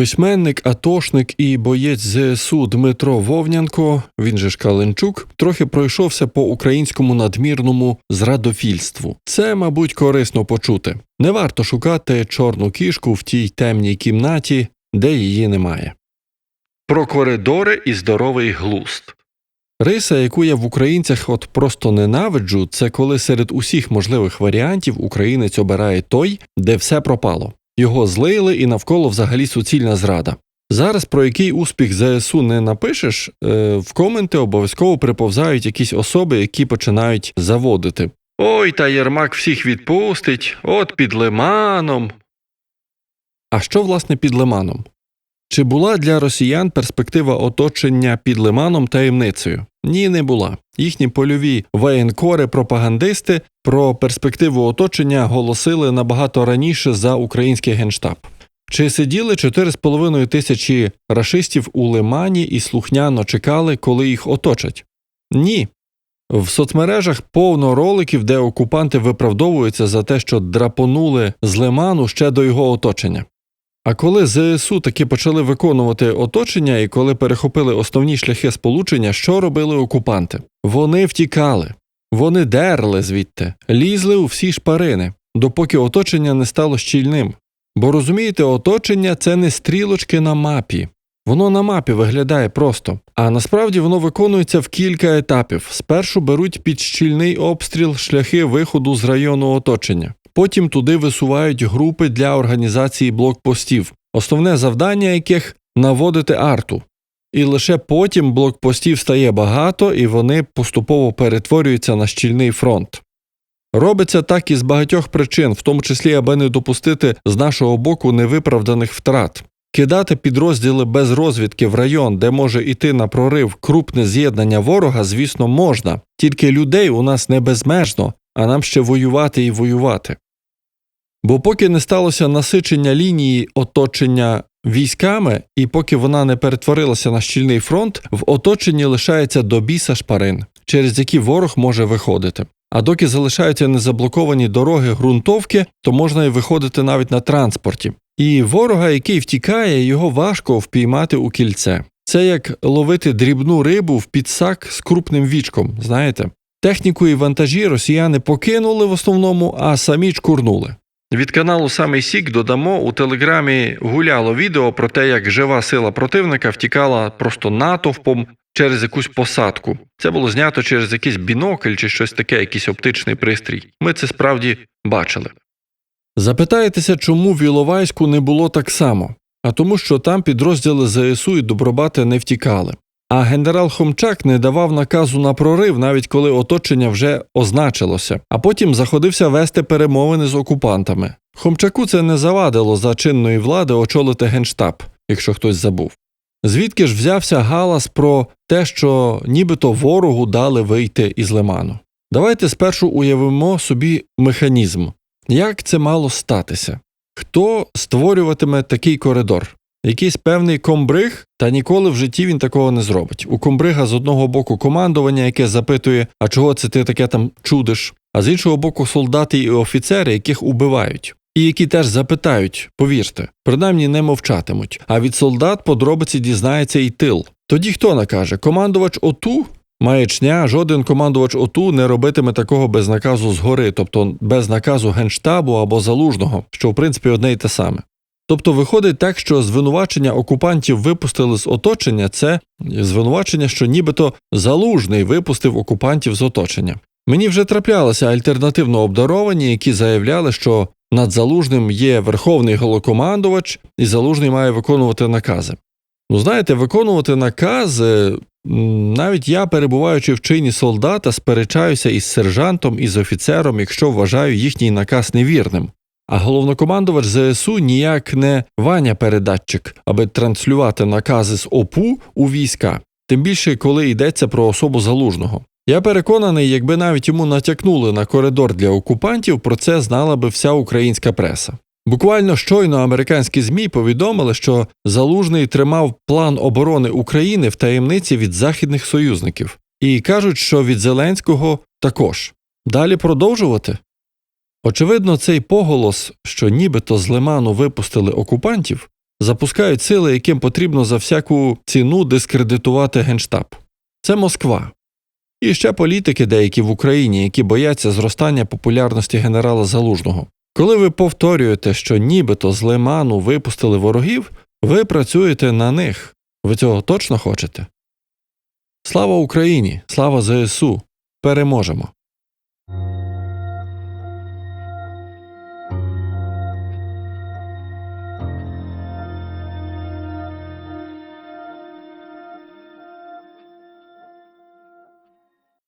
Письменник, атошник і боєць ЗСУ Дмитро Вовнянко, він же ж Каленчук, трохи пройшовся по українському надмірному зрадофільству. Це, мабуть, корисно почути. Не варто шукати чорну кішку в тій темній кімнаті, де її немає. Про коридори і здоровий глуст. Риса, яку я в українцях от просто ненавиджу, це коли серед усіх можливих варіантів українець обирає той, де все пропало. Його злили і навколо взагалі суцільна зрада. Зараз про який успіх ЗСУ не напишеш, е, в коменти обов'язково приповзають якісь особи, які починають заводити. Ой, та Єрмак всіх відпустить, от під лиманом. А що, власне, під лиманом? Чи була для росіян перспектива оточення під лиманом таємницею? Ні, не була. Їхні польові воєнкори, пропагандисти про перспективу оточення голосили набагато раніше за український генштаб. Чи сиділи 4,5 тисячі рашистів у лимані і слухняно чекали, коли їх оточать? Ні. В соцмережах повно роликів, де окупанти виправдовуються за те, що драпонули з лиману ще до його оточення. А коли ЗСУ таки почали виконувати оточення і коли перехопили основні шляхи сполучення, що робили окупанти? Вони втікали, вони дерли звідти, лізли у всі шпарини, допоки оточення не стало щільним. Бо розумієте, оточення це не стрілочки на мапі. Воно на мапі виглядає просто, а насправді воно виконується в кілька етапів. Спершу беруть під щільний обстріл шляхи виходу з району оточення. Потім туди висувають групи для організації блокпостів, основне завдання яких наводити арту. І лише потім блокпостів стає багато і вони поступово перетворюються на щільний фронт. Робиться так із багатьох причин, в тому числі аби не допустити з нашого боку невиправданих втрат. Кидати підрозділи без розвідки в район, де може йти на прорив крупне з'єднання ворога, звісно, можна, тільки людей у нас не безмежно, а нам ще воювати і воювати. Бо поки не сталося насичення лінії оточення військами, і поки вона не перетворилася на щільний фронт, в оточенні лишається до біса шпарин, через які ворог може виходити. А доки залишаються незаблоковані дороги ґрунтовки, то можна і виходити навіть на транспорті. І ворога, який втікає, його важко впіймати у кільце. Це як ловити дрібну рибу в підсак з крупним вічком, знаєте? Техніку і вантажі росіяни покинули в основному, а самі чкурнули. Від каналу Самий Сік додамо у телеграмі гуляло відео про те, як жива сила противника втікала просто натовпом через якусь посадку. Це було знято через якийсь бінокль чи щось таке, якийсь оптичний пристрій. Ми це справді бачили. Запитаєтеся, чому в Іловайську не було так само? А тому, що там підрозділи ЗСУ і Добробати не втікали. А генерал Хомчак не давав наказу на прорив, навіть коли оточення вже означилося, а потім заходився вести перемовини з окупантами. Хомчаку це не завадило за чинної влади очолити генштаб, якщо хтось забув. Звідки ж взявся галас про те, що нібито ворогу дали вийти із лиману? Давайте спершу уявимо собі механізм, як це мало статися, хто створюватиме такий коридор? Якийсь певний комбриг, та ніколи в житті він такого не зробить. У комбрига з одного боку командування, яке запитує, а чого це ти таке там чудиш, а з іншого боку, солдати і офіцери, яких убивають. І які теж запитають, повірте, принаймні не мовчатимуть. А від солдат подробиці дізнається і тил. Тоді хто накаже? Командувач ОТУ? Маячня, жоден командувач ОТУ не робитиме такого без наказу згори, тобто без наказу генштабу або залужного, що в принципі одне й те саме. Тобто виходить так, що звинувачення окупантів випустили з оточення це звинувачення, що нібито залужний випустив окупантів з оточення. Мені вже траплялися альтернативно обдаровані, які заявляли, що над залужним є верховний голокомандувач, і залужний має виконувати накази. Ну, знаєте, виконувати накази. Навіть я, перебуваючи в чині солдата, сперечаюся із сержантом і з офіцером, якщо вважаю їхній наказ невірним. А головнокомандувач ЗСУ ніяк не Ваня передатчик, аби транслювати накази з ОПУ у війська, тим більше коли йдеться про особу залужного. Я переконаний, якби навіть йому натякнули на коридор для окупантів, про це знала би вся українська преса. Буквально щойно американські ЗМІ повідомили, що Залужний тримав план оборони України в таємниці від західних союзників, і кажуть, що від Зеленського також. Далі продовжувати. Очевидно, цей поголос, що нібито з лиману випустили окупантів, запускають сили, яким потрібно за всяку ціну дискредитувати генштаб. Це Москва. І ще політики деякі в Україні, які бояться зростання популярності генерала Залужного. Коли ви повторюєте, що нібито з Лиману випустили ворогів, ви працюєте на них. Ви цього точно хочете? Слава Україні! Слава ЗСУ! Переможемо!